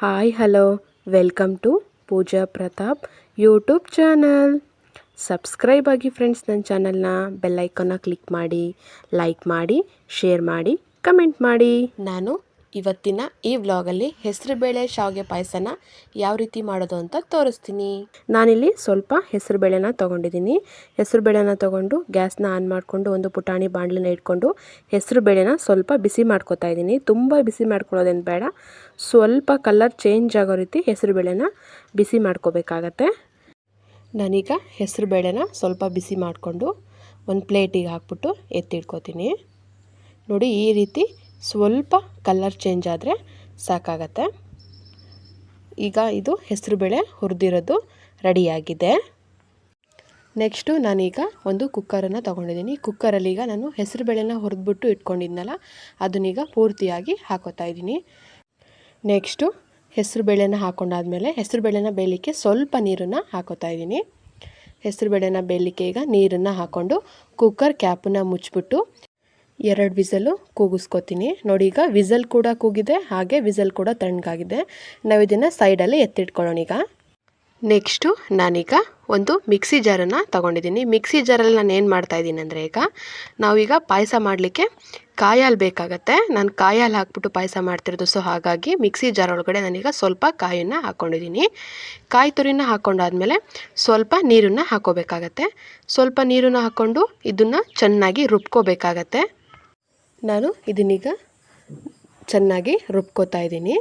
Hi hello welcome to Pooja Pratap YouTube channel subscribe ಆಗಿ friends ನನ್ನ ಚಾನಲ್ನ ಬೆಲ್ಲೈಕನ್ನ ಕ್ಲಿಕ್ ಮಾಡಿ ಲೈಕ್ ಮಾಡಿ ಶೇರ್ ಮಾಡಿ ಕಮೆಂಟ್ ಮಾಡಿ. ನಾನು ಇವತ್ತಿನ ಈ ವ್ಲಾಗಲ್ಲಿ ಹೆಸರುಬೇಳೆ ಶಾವಿಗೆ ಪಾಯಸನ ಯಾವ ರೀತಿ ಮಾಡೋದು ಅಂತ ತೋರಿಸ್ತೀನಿ. ನಾನಿಲ್ಲಿ ಸ್ವಲ್ಪ ಹೆಸರುಬೇಳೆನ ತೊಗೊಂಡಿದ್ದೀನಿ. ಹೆಸರುಬೇಳೆನ ತೊಗೊಂಡು ಗ್ಯಾಸ್ನ ಆನ್ ಮಾಡಿಕೊಂಡು ಒಂದು ಪುಟಾಣಿ ಬಾಣಲಿನ ಇಟ್ಕೊಂಡು ಹೆಸರುಬೇಳೆನ ಸ್ವಲ್ಪ ಬಿಸಿ ಮಾಡ್ಕೊತಾ ಇದ್ದೀನಿ. ತುಂಬ ಬಿಸಿ ಮಾಡ್ಕೊಳ್ಳೋದೇನು ಬೇಡ. ಸ್ವಲ್ಪ ಕಲರ್ ಚೇಂಜ್ ಆಗೋ ರೀತಿ ಹೆಸರುಬೇಳೆನ ಬಿಸಿ ಮಾಡ್ಕೋಬೇಕಾಗತ್ತೆ. ನಾನೀಗ ಹೆಸರುಬೇಳೆನ ಸ್ವಲ್ಪ ಬಿಸಿ ಮಾಡಿಕೊಂಡು ಒಂದು ಪ್ಲೇಟಿಗೆ ಹಾಕ್ಬಿಟ್ಟು ಎತ್ತಿಡ್ಕೋತೀನಿ ನೋಡಿ ಈ ರೀತಿ ಸ್ವಲ್ಪ ಕಲರ್ ಚೇಂಜ್ ಆದರೆ ಸಾಕಾಗತ್ತೆ. ಈಗ ಇದು ಹೆಸರುಬೇಳೆ ಹುರಿದಿರೋದು ರೆಡಿಯಾಗಿದೆ. ನೆಕ್ಸ್ಟು ನಾನೀಗ ಒಂದು ಕುಕ್ಕರನ್ನು ತೊಗೊಂಡಿದ್ದೀನಿ. ಕುಕ್ಕರಲ್ಲಿ ಈಗ ನಾನು ಹೆಸರುಬೇಳೆನ ಹುರಿದ್ಬಿಟ್ಟು ಇಟ್ಕೊಂಡಿದ್ನಲ್ಲ, ಅದನ್ನೀಗ ಪೂರ್ತಿಯಾಗಿ ಹಾಕೋತಾ ಇದ್ದೀನಿ. ನೆಕ್ಸ್ಟು ಹೆಸರು ಬೇಳೆನ ಹಾಕೊಂಡಾದಮೇಲೆ ಹೆಸರು ಬೇಳೆನ ಬೇಯಲಿಕ್ಕೆ ಸ್ವಲ್ಪ ನೀರನ್ನು ಹಾಕೋತಾ ಇದ್ದೀನಿ. ಹೆಸರುಬೇಳೆನ ಬೇಯಲಿಕ್ಕೆ ಈಗ ನೀರನ್ನು ಹಾಕ್ಕೊಂಡು ಕುಕ್ಕರ್ ಕ್ಯಾಪನ್ನು ಮುಚ್ಚಿಬಿಟ್ಟು ಎರಡು ವಿಸಲು ಕೂಗಿಸ್ಕೊತೀನಿ. ನೋಡಿ, ಈಗ ವಿಸಲ್ ಕೂಡ ಕೂಗಿದೆ, ಹಾಗೆ ವಿಸಲ್ ಕೂಡ ತಣ್ಣಗಾಗಿದೆ. ನಾವು ಇದನ್ನು ಸೈಡಲ್ಲಿ ಎತ್ತಿಟ್ಕೊಳ್ಳೋಣ ಈಗ. ನೆಕ್ಸ್ಟು ನಾನೀಗ ಒಂದು ಮಿಕ್ಸಿ ಜಾರನ್ನು ತೊಗೊಂಡಿದ್ದೀನಿ. ಮಿಕ್ಸಿ ಜಾರಲ್ಲಿ ನಾನು ಏನು ಮಾಡ್ತಾಯಿದ್ದೀನಿ ಅಂದರೆ ಈಗ ನಾವೀಗ ಪಾಯಸ ಮಾಡಲಿಕ್ಕೆ ಕಾಯಲ್ಲಿ ಬೇಕಾಗತ್ತೆ. ನಾನು ಕಾಯಲ್ಲಿ ಹಾಕ್ಬಿಟ್ಟು ಪಾಯಸ ಮಾಡ್ತಿರೋದು ಸೊ ಹಾಗಾಗಿ ಮಿಕ್ಸಿ ಜಾರ್ ಒಳಗಡೆ ನಾನೀಗ ಸ್ವಲ್ಪ ಕಾಯನ್ನು ಹಾಕ್ಕೊಂಡಿದ್ದೀನಿ ಕಾಯಿ ತುರಿನ ಹಾಕ್ಕೊಂಡಾದ್ಮೇಲೆ ಸ್ವಲ್ಪ ನೀರನ್ನು ಹಾಕೋಬೇಕಾಗತ್ತೆ. ಸ್ವಲ್ಪ ನೀರನ್ನು ಹಾಕ್ಕೊಂಡು ಇದನ್ನು ಚೆನ್ನಾಗಿ ರುಬ್ಕೋಬೇಕಾಗತ್ತೆ. ನಾನು ಇದನ್ನೀಗ ಚೆನ್ನಾಗಿ ರುಬ್ಕೋತಾ ಇದ್ದೀನಿ.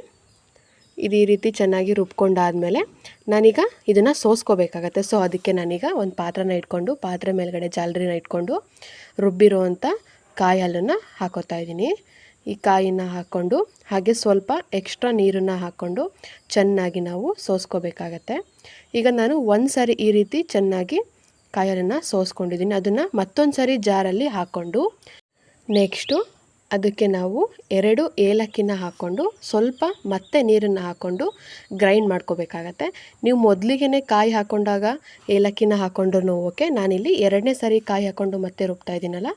ಇದು ರೀತಿ ಚೆನ್ನಾಗಿ ರುಬ್ಕೊಂಡಾದಮೇಲೆ ನಾನೀಗ ಇದನ್ನು ಸೋಸ್ಕೋಬೇಕಾಗತ್ತೆ. ಸೊ ಅದಕ್ಕೆ ನಾನೀಗ ಒಂದು ಪಾತ್ರನ ಇಟ್ಕೊಂಡು, ಪಾತ್ರೆ ಮೇಲ್ಗಡೆ ಜಾಲರಿನ ಇಟ್ಕೊಂಡು ರುಬ್ಬಿರುವಂಥ ಕಾಯಿ ಹಾಲನ್ನು ಹಾಕೋತಾ ಇದ್ದೀನಿ. ಈ ಕಾಯಿನ ಹಾಕ್ಕೊಂಡು, ಹಾಗೆ ಸ್ವಲ್ಪ ಎಕ್ಸ್ಟ್ರಾ ನೀರನ್ನು ಹಾಕ್ಕೊಂಡು ಚೆನ್ನಾಗಿ ನಾವು ಸೋಸ್ಕೋಬೇಕಾಗತ್ತೆ. ಈಗ ನಾನು ಒಂದು ಸಾರಿ ಈ ರೀತಿ ಚೆನ್ನಾಗಿ ಕಾಯಿ ಹಾಲನ್ನು ಸೋಸ್ಕೊಂಡಿದ್ದೀನಿ. ಅದನ್ನು ಮತ್ತೊಂದು ಸಾರಿ ಜಾರಲ್ಲಿ ಹಾಕ್ಕೊಂಡು ನೆಕ್ಸ್ಟು ಅದಕ್ಕೆ ನಾವು ಎರಡು ಏಲಕ್ಕಿನ ಹಾಕ್ಕೊಂಡು ಸ್ವಲ್ಪ ಮತ್ತೆ ನೀರನ್ನು ಹಾಕ್ಕೊಂಡು ಗ್ರೈಂಡ್ ಮಾಡ್ಕೋಬೇಕಾಗತ್ತೆ. ನೀವು ಮೊದಲಿಗೆ ಕಾಯಿ ಹಾಕ್ಕೊಂಡಾಗ ಏಲಕ್ಕಿನ ಹಾಕ್ಕೊಂಡ್ರೂ ಓಕೆ ನಾನಿಲ್ಲಿ ಎರಡನೇ ಸಾರಿ ಕಾಯಿ ಹಾಕ್ಕೊಂಡು ಮತ್ತೆ ರುಬ್ತಾ ಇದ್ದೀನಲ್ಲ,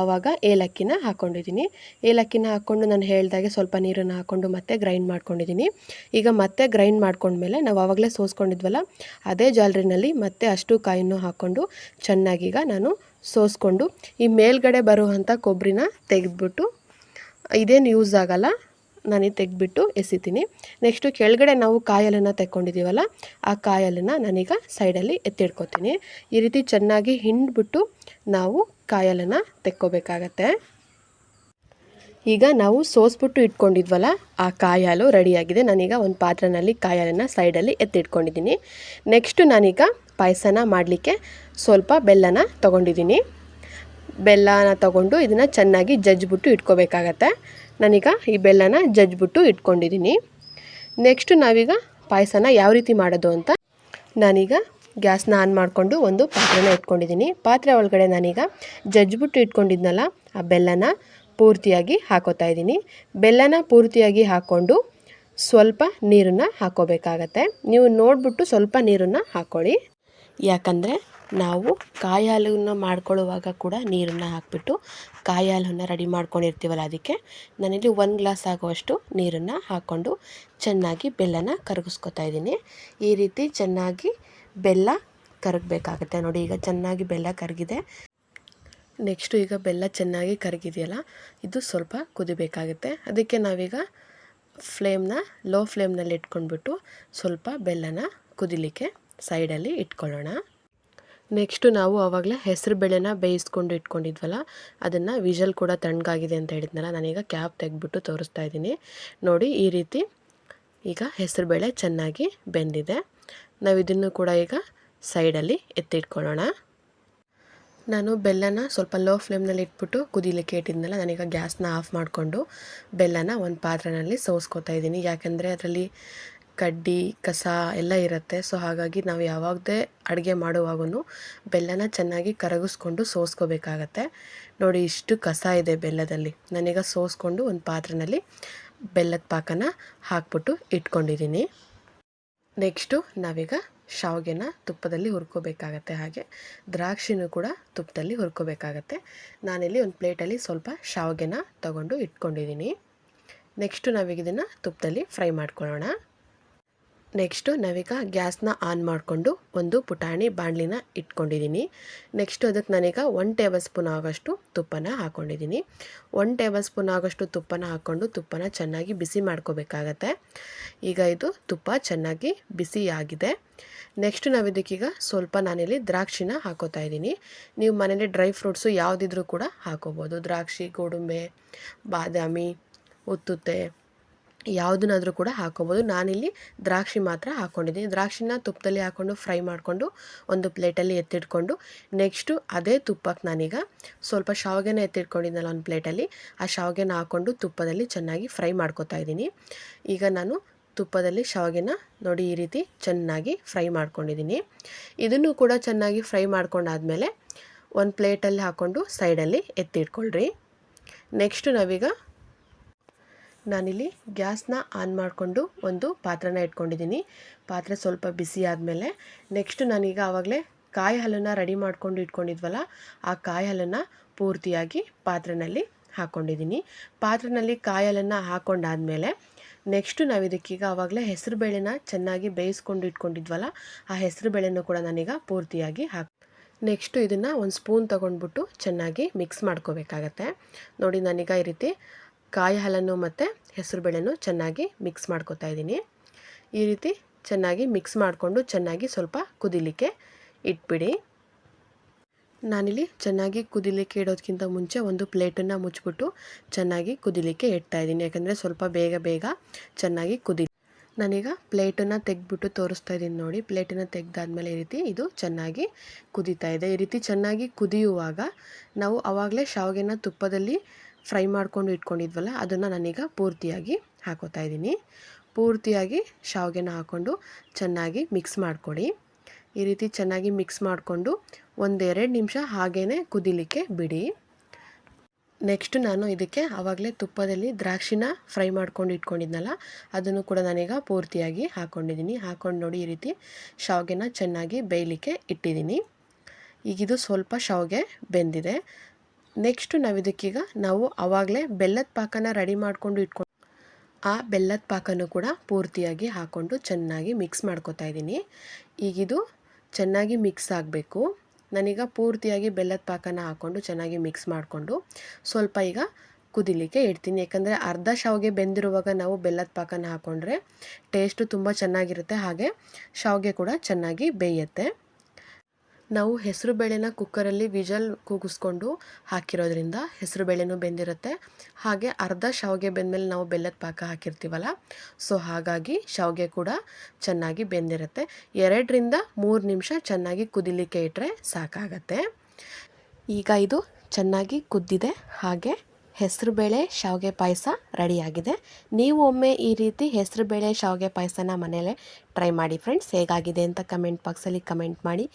ಆವಾಗ ಏಲಕ್ಕಿನ ಹಾಕ್ಕೊಂಡಿದ್ದೀನಿ ಏಲಕ್ಕಿನ ಹಾಕ್ಕೊಂಡು ನಾನು ಹೇಳಿದಾಗೆ ಸ್ವಲ್ಪ ನೀರನ್ನು ಹಾಕ್ಕೊಂಡು ಮತ್ತೆ ಗ್ರೈಂಡ್ ಮಾಡ್ಕೊಂಡಿದ್ದೀನಿ. ಈಗ ಮತ್ತೆ ಗ್ರೈಂಡ್ ಮಾಡ್ಕೊಂಡ್ಮೇಲೆ ನಾವು ಆವಾಗಲೇ ಸೋಸ್ಕೊಂಡಿದ್ವಲ್ಲ, ಅದೇ ಜಾಲರಿನಲ್ಲಿ ಮತ್ತೆ ಅಷ್ಟು ಕಾಯಿನೂ ಹಾಕ್ಕೊಂಡು ಚೆನ್ನಾಗೀಗ ನಾನು ಸೋಸ್ಕೊಂಡು ಈ ಮೇಲ್ಗಡೆ ಬರುವಂಥ ಕೊಬ್ಬರಿನ ತೆಗೆದ್ಬಿಟ್ಟು ಇದೇನು ಯೂಸ್ ಆಗಲ್ಲ, ನಾನು ತೆಗೆದ್ಬಿಟ್ಟು ಎಸಿತೀನಿ. ನೆಕ್ಸ್ಟು ಕೆಳಗಡೆ ನಾವು ಕಾಯಲನ್ನು ತೆಕ್ಕೊಂಡಿದ್ದೀವಲ್ಲ, ಆ ಕಾಯಲನ್ನು ನಾನೀಗ ಸೈಡಲ್ಲಿ ಎತ್ತಿಡ್ಕೊತೀನಿ. ಈ ರೀತಿ ಚೆನ್ನಾಗಿ ಹಿಂಡ್ಬಿಟ್ಟು ನಾವು ಕಾಯಲನ್ನು ತೆಕ್ಕೋಬೇಕಾಗತ್ತೆ. ಈಗ ನಾವು ಸೋಸ್ಬಿಟ್ಟು ಇಟ್ಕೊಂಡಿದ್ವಲ್ಲ, ಆ ಕಾಯಾಲು ರೆಡಿಯಾಗಿದೆ. ನಾನೀಗ ಒಂದು ಪಾತ್ರೆಯಲ್ಲಿ ಕಾಯಾಲನ್ನು ಸೈಡಲ್ಲಿ ಎತ್ತಿಟ್ಕೊಂಡಿದ್ದೀನಿ. ನೆಕ್ಸ್ಟು ನಾನೀಗ ಪಾಯಸನ ಮಾಡಲಿಕ್ಕೆ ಸ್ವಲ್ಪ ಬೆಲ್ಲನ ತೊಗೊಂಡಿದ್ದೀನಿ. ಬೆಲ್ಲನ ತೊಗೊಂಡು ಇದನ್ನು ಚೆನ್ನಾಗಿ ಜಜ್ಜಿಬಿಟ್ಟು ಇಟ್ಕೋಬೇಕಾಗತ್ತೆ. ನಾನೀಗ ಈ ಬೆಲ್ಲನ ಜಜ್ಜಿಬಿಟ್ಟು ಇಟ್ಕೊಂಡಿದ್ದೀನಿ. ನೆಕ್ಸ್ಟು ನಾವೀಗ ಪಾಯಸನ ಯಾವ ರೀತಿ ಮಾಡೋದು ಅಂತ ನಾನೀಗ ಗ್ಯಾಸ್ನ ಆನ್ ಮಾಡಿಕೊಂಡು ಒಂದು ಪಾತ್ರೆನ ಇಟ್ಕೊಂಡಿದ್ದೀನಿ. ಪಾತ್ರೆ ಒಳಗಡೆ ನಾನೀಗ ಜಜ್ಜಿಬಿಟ್ಟು ಇಟ್ಕೊಂಡಿದ್ನಲ್ಲ, ಆ ಬೆಲ್ಲನ ಪೂರ್ತಿಯಾಗಿ ಹಾಕೋತಾ ಇದ್ದೀನಿ. ಬೆಲ್ಲನ ಪೂರ್ತಿಯಾಗಿ ಹಾಕ್ಕೊಂಡು ಸ್ವಲ್ಪ ನೀರನ್ನು ಹಾಕೋಬೇಕಾಗತ್ತೆ. ನೀವು ನೋಡಿಬಿಟ್ಟು ಸ್ವಲ್ಪ ನೀರನ್ನು ಹಾಕ್ಕೊಳ್ಳಿ ಯಾಕಂದರೆ ನಾವು ಕಾಯಿ ಹಾಲನ್ನು ಮಾಡ್ಕೊಳ್ಳುವಾಗ ಕೂಡ ನೀರನ್ನು ಹಾಕಿಬಿಟ್ಟು ಕಾಯಿ ಹಾಲನ್ನು ರೆಡಿ ಮಾಡ್ಕೊಂಡಿರ್ತೀವಲ್ಲ ಅದಕ್ಕೆ, ನಾನಿಲ್ಲಿ ಒಂದು ಗ್ಲಾಸ್ ಆಗುವಷ್ಟು ನೀರನ್ನು ಹಾಕ್ಕೊಂಡು ಚೆನ್ನಾಗಿ ಬೆಲ್ಲನ ಕರಗಿಸ್ಕೊತಾ ಇದ್ದೀನಿ. ಈ ರೀತಿ ಚೆನ್ನಾಗಿ ಬೆಲ್ಲ ಕರಗಬೇಕಾಗತ್ತೆ. ನೋಡಿ, ಈಗ ಚೆನ್ನಾಗಿ ಬೆಲ್ಲ ಕರಗಿದೆ. ನೆಕ್ಸ್ಟು ಈಗ ಬೆಲ್ಲ ಚೆನ್ನಾಗಿ ಕರಗಿದೆಯಲ್ಲ, ಇದು ಸ್ವಲ್ಪ ಕುದಿಬೇಕಾಗುತ್ತೆ. ಅದಕ್ಕೆ ನಾವೀಗ ಫ್ಲೇಮ್ನ, ಲೋ ಫ್ಲೇಮ್ನಲ್ಲಿ ಇಟ್ಕೊಂಡ್ಬಿಟ್ಟು ಸ್ವಲ್ಪ ಬೆಲ್ಲನ ಕುದಿಲಿಕ್ಕೆ ಸೈಡಲ್ಲಿ ಇಟ್ಕೊಳ್ಳೋಣ. ನೆಕ್ಸ್ಟು ನಾವು ಆವಾಗಲೇ ಹೆಸರು ಬೇಳೆನ ಬೇಯಿಸ್ಕೊಂಡು ಇಟ್ಕೊಂಡಿದ್ವಲ್ಲ, ಅದನ್ನು ವಿಷಲ್ ಕೂಡ ತಣ್ಣಗಾಗಿದೆ ಅಂತ ಹೇಳಿದ್ನಲ್ಲ, ನಾನೀಗ ಕ್ಯಾಪ್ ತೆಗೆದ್ಬಿಟ್ಟು ತೋರಿಸ್ತಾ ಇದ್ದೀನಿ. ನೋಡಿ, ಈ ರೀತಿ ಈಗ ಹೆಸರುಬೇಳೆ ಚೆನ್ನಾಗಿ ಬೆಂದಿದೆ. ನಾವು ಇದನ್ನು ಕೂಡ ಈಗ ಸೈಡಲ್ಲಿ ಎತ್ತಿಟ್ಕೊಳ್ಳೋಣ. ನಾನು ಬೆಲ್ಲನ ಸ್ವಲ್ಪ ಲೋ ಫ್ಲೇಮ್ನಲ್ಲಿ ಇಟ್ಬಿಟ್ಟು ಕುದಿಲಿಕ್ಕೆ ಇಟ್ಟಿದ್ನಲ್ಲ, ನಾನೀಗ ಗ್ಯಾಸ್ನ ಆಫ್ ಮಾಡಿಕೊಂಡು ಬೆಲ್ಲನ ಒಂದು ಪಾತ್ರೆಯಲ್ಲಿ ಸೋಸ್ಕೋತಾ ಇದ್ದೀನಿ. ಯಾಕೆಂದರೆ ಅದರಲ್ಲಿ ಕಡ್ಡಿ, ಕಸ ಎಲ್ಲ ಇರುತ್ತೆ. ಸೊ, ಹಾಗಾಗಿ ನಾವು ಯಾವಾಗದೇ ಅಡುಗೆ ಮಾಡುವಾಗೂ ಬೆಲ್ಲನ ಚೆನ್ನಾಗಿ ಕರಗಿಸ್ಕೊಂಡು ಸೋಸ್ಕೋಬೇಕಾಗತ್ತೆ. ನೋಡಿ, ಇಷ್ಟು ಕಸ ಇದೆ ಬೆಲ್ಲದಲ್ಲಿ. ನಾನೀಗ ಸೋಸ್ಕೊಂಡು ಒಂದು ಪಾತ್ರೆಯಲ್ಲಿ ಬೆಲ್ಲದ ಪಾಕನ ಹಾಕ್ಬಿಟ್ಟು ಇಟ್ಕೊಂಡಿದ್ದೀನಿ ನೆಕ್ಸ್ಟು ನಾವೀಗ ಶಾವಿಗೆನ ತುಪ್ಪದಲ್ಲಿ ಹುರ್ಕೋಬೇಕಾಗತ್ತೆ. ಹಾಗೆ ದ್ರಾಕ್ಷಿನೂ ಕೂಡ ತುಪ್ಪದಲ್ಲಿ ಹುರ್ಕೋಬೇಕಾಗತ್ತೆ. ನಾನಿಲ್ಲಿ ಒಂದು ಪ್ಲೇಟಲ್ಲಿ ಸ್ವಲ್ಪ ಶಾವಿಗೆನ ತಗೊಂಡು ಇಟ್ಕೊಂಡಿದ್ದೀನಿ ನೆಕ್ಸ್ಟು ನಾವೀಗ ಇದನ್ನು ತುಪ್ಪದಲ್ಲಿ ಫ್ರೈ ಮಾಡ್ಕೊಳ್ಳೋಣ. ನೆಕ್ಸ್ಟು ನಾವೀಗ ಗ್ಯಾಸ್ನ ಆನ್ ಮಾಡಿಕೊಂಡು ಒಂದು ಪುಟಾಣಿ ಬಾಣಲಿನ ಇಟ್ಕೊಂಡಿದ್ದೀನಿ ನೆಕ್ಸ್ಟು ಅದಕ್ಕೆ ನಾನೀಗ ಒನ್ ಟೇಬಲ್ ಸ್ಪೂನ್ ಆಗೋಷ್ಟು ತುಪ್ಪನ ಹಾಕ್ಕೊಂಡಿದ್ದೀನಿ ಒನ್ ಟೇಬಲ್ ಸ್ಪೂನ್ ಆಗೋಷ್ಟು ತುಪ್ಪನ ಹಾಕ್ಕೊಂಡು ತುಪ್ಪನ ಚೆನ್ನಾಗಿ ಬಿಸಿ ಮಾಡ್ಕೋಬೇಕಾಗತ್ತೆ. ಈಗ ಇದು ತುಪ್ಪ ಚೆನ್ನಾಗಿ ಬಿಸಿ ಆಗಿದೆ. ನೆಕ್ಸ್ಟ್ ನಾವು ಇದಕ್ಕೀಗ ಸ್ವಲ್ಪ ನಾನಿಲ್ಲಿ ದ್ರಾಕ್ಷಿನ ಹಾಕೋತಾ ಇದ್ದೀನಿ. ನೀವು ಮನೇಲಿ ಡ್ರೈ ಫ್ರೂಟ್ಸು ಯಾವುದಿದ್ರೂ ಕೂಡ ಹಾಕೋಬೋದು. ದ್ರಾಕ್ಷಿ, ಗೋಡಂಬೆ, ಬಾದಾಮಿ ಉತ್ತುತ್ತೆ ಯಾವುದನ್ನಾದರೂ ಕೂಡ ಹಾಕ್ಕೊಬೋದು ನಾನಿಲ್ಲಿ ದ್ರಾಕ್ಷಿ ಮಾತ್ರ ಹಾಕ್ಕೊಂಡಿದ್ದೀನಿ ದ್ರಾಕ್ಷಿನ ತುಪ್ಪದಲ್ಲಿ ಹಾಕ್ಕೊಂಡು ಫ್ರೈ ಮಾಡಿಕೊಂಡು ಒಂದು ಪ್ಲೇಟಲ್ಲಿ ಎತ್ತಿಟ್ಕೊಂಡು ನೆಕ್ಸ್ಟು ಅದೇ ತುಪ್ಪಕ್ಕೆ ನಾನೀಗ ಸ್ವಲ್ಪ ಶಾವಿಗೆನ ಎತ್ತಿಟ್ಕೊಂಡಿದ್ದೆನಲ್ಲ ಒಂದು ಪ್ಲೇಟಲ್ಲಿ, ಆ ಶಾವಿಗೆನ ಹಾಕ್ಕೊಂಡು ತುಪ್ಪದಲ್ಲಿ ಚೆನ್ನಾಗಿ ಫ್ರೈ ಮಾಡ್ಕೊತಾ ಇದ್ದೀನಿ. ಈಗ ನಾನು ತುಪ್ಪದಲ್ಲಿ ಶಾವಿಗೆನ ನೋಡಿ ಈ ರೀತಿ ಚೆನ್ನಾಗಿ ಫ್ರೈ ಮಾಡ್ಕೊಂಡಿದ್ದೀನಿ. ಇದನ್ನು ಕೂಡ ಚೆನ್ನಾಗಿ ಫ್ರೈ ಮಾಡ್ಕೊಂಡಾದಮೇಲೆ ಒಂದು ಪ್ಲೇಟಲ್ಲಿ ಹಾಕ್ಕೊಂಡು ಸೈಡಲ್ಲಿ ಎತ್ತಿಟ್ಕೊಳ್ರಿ. ನೆಕ್ಸ್ಟು ನಾವೀಗ ನಾನಿಲ್ಲಿ ಗ್ಯಾಸ್ನ ಆನ್ ಮಾಡಿಕೊಂಡು ಒಂದು ಪಾತ್ರೆನ ಇಟ್ಕೊಂಡಿದ್ದೀನಿ. ಪಾತ್ರೆ ಸ್ವಲ್ಪ ಬಿಸಿ ಆದಮೇಲೆ ನೆಕ್ಸ್ಟ್ ನಾನೀಗ ಆವಾಗಲೇ ಕಾಯಿ ಹಾಲನ್ನು ರೆಡಿ ಮಾಡ್ಕೊಂಡು ಇಟ್ಕೊಂಡಿದ್ವಲ್ಲ, ಆ ಕಾಯಿ ಹಾಲನ್ನು ಪೂರ್ತಿಯಾಗಿ ಪಾತ್ರೆನಲ್ಲಿ ಹಾಕ್ಕೊಂಡಿದ್ದೀನಿ ಪಾತ್ರೆನಲ್ಲಿ ಕಾಯಿ ಹಾಲನ್ನು ಹಾಕ್ಕೊಂಡಾದಮೇಲೆ ನೆಕ್ಸ್ಟು ನಾವು ಇದಕ್ಕೀಗ ಆವಾಗಲೇ ಹೆಸರು ಬೇಳೆನ ಚೆನ್ನಾಗಿ ಬೇಯಿಸ್ಕೊಂಡು ಇಟ್ಕೊಂಡಿದ್ವಲ್ಲ, ಆ ಹೆಸರು ಬೇಳೆನೂ ಕೂಡ ನಾನೀಗ ಪೂರ್ತಿಯಾಗಿ ಹಾಕಿ, ನೆಕ್ಸ್ಟು ಇದನ್ನು ಒಂದು ಸ್ಪೂನ್ ತೊಗೊಂಡ್ಬಿಟ್ಟು ಚೆನ್ನಾಗಿ ಮಿಕ್ಸ್ ಮಾಡ್ಕೋಬೇಕಾಗತ್ತೆ. ನೋಡಿ ನಾನೀಗ ಈ ರೀತಿ ಕಾಯಿ ಹಾಲನ್ನು ಮತ್ತು ಹೆಸರುಬೇಳೆನೂ ಚೆನ್ನಾಗಿ ಮಿಕ್ಸ್ ಮಾಡ್ಕೊತಾ ಇದ್ದೀನಿ. ಈ ರೀತಿ ಚೆನ್ನಾಗಿ ಮಿಕ್ಸ್ ಮಾಡಿಕೊಂಡು ಚೆನ್ನಾಗಿ ಸ್ವಲ್ಪ ಕುದಿಲಿಕ್ಕೆ ಇಟ್ಬಿಡಿ. ನಾನಿಲ್ಲಿ ಚೆನ್ನಾಗಿ ಕುದಿಲಿಕ್ಕೆ ಇಡೋದಕ್ಕಿಂತ ಮುಂಚೆ ಒಂದು ಪ್ಲೇಟನ್ನು ಮುಚ್ಚಿಬಿಟ್ಟು ಚೆನ್ನಾಗಿ ಕುದಿಲಿಕ್ಕೆ ಇಡ್ತಾ ಇದ್ದೀನಿ. ಯಾಕಂದರೆ ಸ್ವಲ್ಪ ಬೇಗ ಬೇಗ ಚೆನ್ನಾಗಿ ಕುದಿ ನಾನೀಗ ಪ್ಲೇಟನ್ನು ತೆಗೆದ್ಬಿಟ್ಟು ತೋರಿಸ್ತಾ ಇದ್ದೀನಿ ನೋಡಿ. ಪ್ಲೇಟನ್ನು ತೆಗೆದಾದ್ಮೇಲೆ ಈ ರೀತಿ ಇದು ಚೆನ್ನಾಗಿ ಕುದೀತಾ ಇದೆ. ಈ ರೀತಿ ಚೆನ್ನಾಗಿ ಕುದಿಯುವಾಗ ನಾವು ಆವಾಗಲೇ ಶಾವಿಗೆನ ತುಪ್ಪದಲ್ಲಿ ಫ್ರೈ ಮಾಡ್ಕೊಂಡು ಇಟ್ಕೊಂಡಿದ್ವಲ್ಲ, ಅದನ್ನು ನಾನೀಗ ಪೂರ್ತಿಯಾಗಿ ಹಾಕೋತಾ ಇದ್ದೀನಿ. ಪೂರ್ತಿಯಾಗಿ ಶಾವಿಗೆನ ಹಾಕ್ಕೊಂಡು ಚೆನ್ನಾಗಿ ಮಿಕ್ಸ್ ಮಾಡಿಕೊಡಿ. ಈ ರೀತಿ ಚೆನ್ನಾಗಿ ಮಿಕ್ಸ್ ಮಾಡಿಕೊಂಡು ಒಂದೆರಡು ನಿಮಿಷ ಹಾಗೇ ಕುದಿಲಿಕ್ಕೆ ಬಿಡಿ. ನೆಕ್ಸ್ಟ್ ನಾನು ಇದಕ್ಕೆ ಆವಾಗಲೇ ತುಪ್ಪದಲ್ಲಿ ದ್ರಾಕ್ಷಿನ ಫ್ರೈ ಮಾಡ್ಕೊಂಡು ಇಟ್ಕೊಂಡಿದ್ನಲ್ಲ, ಅದನ್ನು ಕೂಡ ನಾನೀಗ ಪೂರ್ತಿಯಾಗಿ ಹಾಕ್ಕೊಂಡಿದ್ದೀನಿ ಹಾಕ್ಕೊಂಡು ನೋಡಿ ಈ ರೀತಿ ಶಾವಿಗೆನ ಚೆನ್ನಾಗಿ ಬೇಯಲಿಕ್ಕೆ ಇಟ್ಟಿದ್ದೀನಿ. ಈಗಿದು ಸ್ವಲ್ಪ ಶಾವಿಗೆ ಬೆಂದಿದೆ. ನೆಕ್ಸ್ಟು ನಾವು ಇದಕ್ಕೀಗ ನಾವು ಆವಾಗಲೇ ಬೆಲ್ಲದ ಪಾಕನ ರೆಡಿ ಮಾಡಿಕೊಂಡು ಇಟ್ಕೊಂಡು ಆ ಬೆಲ್ಲದ ಪಾಕನ ಕೂಡ ಪೂರ್ತಿಯಾಗಿ ಹಾಕ್ಕೊಂಡು ಚೆನ್ನಾಗಿ ಮಿಕ್ಸ್ ಮಾಡ್ಕೊತಾ ಇದ್ದೀನಿ. ಈಗಿದು ಚೆನ್ನಾಗಿ ಮಿಕ್ಸ್ ಆಗಬೇಕು. ನಾನೀಗ ಪೂರ್ತಿಯಾಗಿ ಬೆಲ್ಲದ ಪಾಕನ ಹಾಕ್ಕೊಂಡು ಚೆನ್ನಾಗಿ ಮಿಕ್ಸ್ ಮಾಡಿಕೊಂಡು ಸ್ವಲ್ಪ ಈಗ ಕುದಿಲಿಕ್ಕೆ ಇಡ್ತೀನಿ. ಯಾಕಂದರೆ ಅರ್ಧ ಶಾವಿಗೆ ಬೆಂದಿರುವಾಗ ನಾವು ಬೆಲ್ಲದ ಪಾಕನ ಹಾಕ್ಕೊಂಡ್ರೆ ಟೇಸ್ಟು ತುಂಬ ಚೆನ್ನಾಗಿರುತ್ತೆ. ಹಾಗೆ ಶಾವಿಗೆ ಕೂಡ ಚೆನ್ನಾಗಿ ಬೇಯುತ್ತೆ. ನಾವು ಹೆಸರು ಬೇಳೆನ ಕುಕ್ಕರಲ್ಲಿ ವಿಜಲ್ ಕೂಗಿಸ್ಕೊಂಡು ಹಾಕಿರೋದ್ರಿಂದ ಹೆಸರು ಬೇಳೆನೂ ಬೆಂದಿರುತ್ತೆ. ಹಾಗೆ ಅರ್ಧ ಶಾವಿಗೆ ಬೆಂದಮೇಲೆ ನಾವು ಬೆಲ್ಲದ ಪಾಕ ಹಾಕಿರ್ತೀವಲ್ಲ, ಸೊ ಹಾಗಾಗಿ ಶಾವಿಗೆ ಕೂಡ ಚೆನ್ನಾಗಿ ಬೆಂದಿರುತ್ತೆ. ಎರಡರಿಂದ ಮೂರು ನಿಮಿಷ ಚೆನ್ನಾಗಿ ಕುದಿಲಿಕ್ಕೆ ಇಟ್ಟರೆ ಸಾಕಾಗತ್ತೆ. ಈಗ ಇದು ಚೆನ್ನಾಗಿ ಕುದ್ದಿದೆ, ಹಾಗೆ ಹೆಸರುಬೇಳೆ ಶಾವಿಗೆ ಪಾಯಸ ರೆಡಿಯಾಗಿದೆ. ನೀವು ಒಮ್ಮೆ ಈ ರೀತಿ ಹೆಸರುಬೇಳೆ ಶಾವಿಗೆ ಪಾಯಸನ ಮನೇಲೆ ಟ್ರೈ ಮಾಡಿ ಫ್ರೆಂಡ್ಸ್. ಹೇಗಾಗಿದೆ ಅಂತ ಕಮೆಂಟ್ ಬಾಕ್ಸಲ್ಲಿ ಕಮೆಂಟ್ ಮಾಡಿ.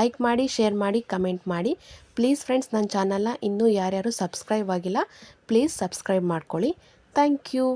ಲೈಕ್ ಮಾಡಿ, ಶೇರ್ ಮಾಡಿ, ಕಮೆಂಟ್ ಮಾಡಿ. ಪ್ಲೀಸ್ ಫ್ರೆಂಡ್ಸ್, ನನ್ನ ಚಾನಲ್ನ ಇನ್ನೂ ಯಾರ್ಯಾರು ಸಬ್ಸ್ಕ್ರೈಬ್ ಆಗಿಲ್ಲ, ಪ್ಲೀಸ್ ಸಬ್ಸ್ಕ್ರೈಬ್ ಮಾಡ್ಕೊಳ್ಳಿ. Thank you.